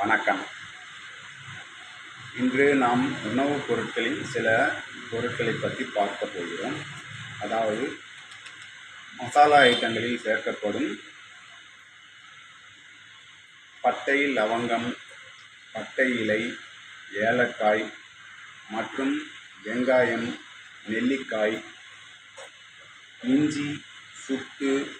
வணக்கம். இன்று நாம் உணவுப் பொருட்களில் சில பொருட்களை பற்றி பார்க்க போகிறோம். அதாவது மசாலா ஐட்டங்களில் சேர்க்கப்படும் பட்டை லவங்கம் பட்டை இலை ஏலக்காய் மற்றும் வெங்காயம் நெல்லிக்காய் இஞ்சி சுக்கு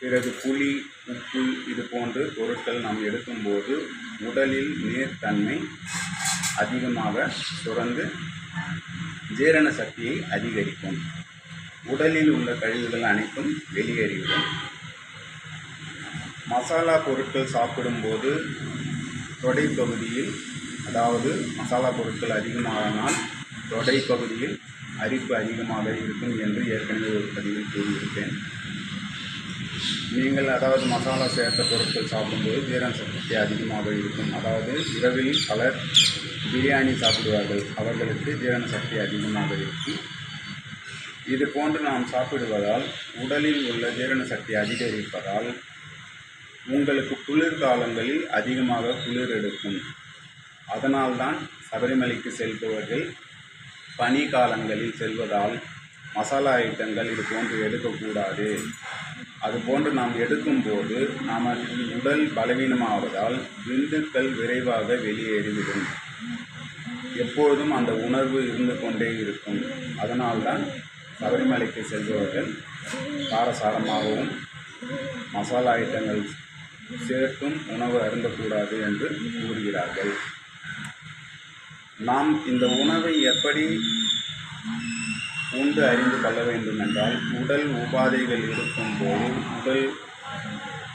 பிறகு புளி உப்பு இது போன்ற பொருட்கள் நாம் எடுக்கும்போது உடலில் நீர்த்தன்மை அதிகமாக சுரந்து ஜீரண சக்தியை அதிகரிக்கும். உடலில் உள்ள கழிவுகள் அனைத்தும் வெளியேறிவிடும். மசாலா பொருட்கள் சாப்பிடும்போது தொடை பகுதியில் அதாவது மசாலா பொருட்கள் அதிகமானால் தொடை பகுதியில் அரிப்பு அதிகமாக இருக்கும் என்று ஏற்கனவே ஒரு பதிவில் கூறியிருப்பேன் நீங்கள் அதாவது மசாலா சேர்த்த பொருட்கள் சாப்பிடும்போது ஜீரண சக்தி அதிகமாக இருக்கும். அதாவது இரவில் பலர் பிரியாணி சாப்பிடுவார்கள். அவர்களுக்கு ஜீரண சக்தி அதிகமாக இருக்கும். இது போன்று நாம் சாப்பிடுவதால் உடலில் உள்ள ஜீரண சக்தி அதிகரிப்பதால் உங்களுக்கு குளிர்காலங்களில் அதிகமாக குளிர் எடுக்கும். அதனால்தான் சபரிமலைக்கு செல்பவர்கள் பனி காலங்களில் செல்வதால் மசாலா ஐட்டங்கள் இது போன்று எடுக்கக்கூடாது. அது போன்று நாம் எடுக்கும்போது நமக்கு உடல் பலவீனமாவதால் விந்துக்கள் விரைவாக வெளியேறிவிடும். எப்பொழுதும் அந்த உணர்வு இருந்து கொண்டே இருக்கும். அதனால்தான் சபரிமலைக்கு செல்பவர்கள் காரசாரமாகவும் மசாலா ஐட்டங்கள் சேர்த்தும் உணவு அருந்தக்கூடாது என்று கூறுகிறார்கள். நாம் இந்த உணவை எப்படி உண்டு அறிந்து கொள்ள வேண்டுமென்றால் உடல் உபாதைகள் இருக்கும்போது உடல்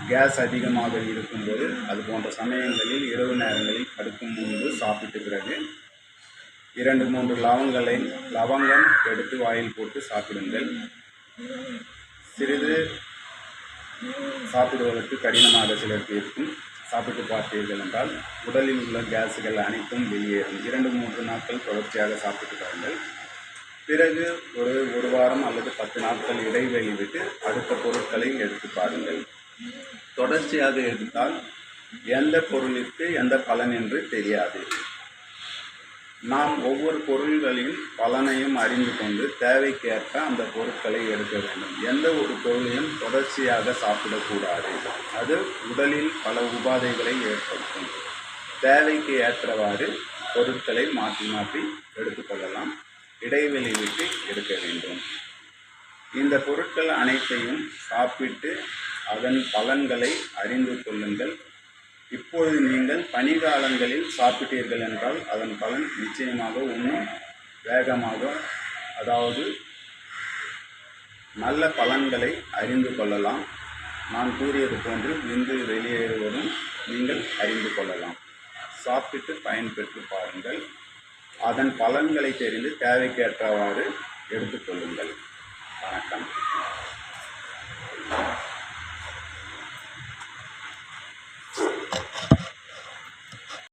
கேஸ் அதிகமாக இருக்கும்போது அது போன்ற சமயங்களில் இரவு நேரங்களில் படுக்கும் முன்பு சாப்பிட்டு பிறகு இரண்டு மூன்று லவங்களை லவங்கம் எடுத்து வாயில் போட்டு சாப்பிடுங்கள். சிறிது சாப்பிடுவதற்கு கடினமாக சிலருக்கு இருக்கும். சாப்பிட்டு பார்த்தீர்கள் என்றால் உடலில் உள்ள கேஸுகள் அனைத்தும் வெளியேறும். இரண்டு மூன்று நாட்கள் தொடர்ச்சியாக சாப்பிட்டு பாருங்கள். பிறகு ஒரு ஒரு வாரம் அல்லது பத்து நாட்கள் இடைவெளி விட்டு அடுத்த பொருட்களை எடுத்து பாருங்கள். தொடர்ச்சியாக எடுத்தால் எந்த பொருளுக்கு எந்த பலன் என்று தெரியாது. நாம் ஒவ்வொரு பொருள்களின் பலனையும் அறிந்து கொண்டு தேவைக்கேற்ப அந்த பொருட்களை எடுக்க வேண்டும். எந்த ஒரு பொருளையும் தொடர்ச்சியாக சாப்பிடக்கூடாது அது உடலில் பல உபாதைகளை ஏற்படுத்தும். தேவைக்கு ஏற்றவாறு பொருட்களை மாற்றி மாற்றி எடுத்துக்கொள்ளலாம் இடைவெளி விட்டு எடுக்க வேண்டும். இந்த பொருட்கள் அனைத்தையும் சாப்பிட்டு அதன் பலன்களை அறிந்து கொள்ளுங்கள். இப்பொழுது நீங்கள் பனிகாலங்களில் சாப்பிட்டீர்கள் என்றால் அதன் பலன் நிச்சயமாக இன்னும் வேகமாக அதாவது நல்ல பலன்களை அறிந்து கொள்ளலாம். நான் கூறியது போன்று விந்து வெளியேறுவதும் நீங்கள் அறிந்து கொள்ளலாம். சாப்பிட்டு பயன்பெற்று பாருங்கள். அதன் பலன்களை தெரிந்து தேவைக்கேற்றவாறு எடுத்துக்கொள்ளுங்கள் வணக்கம்.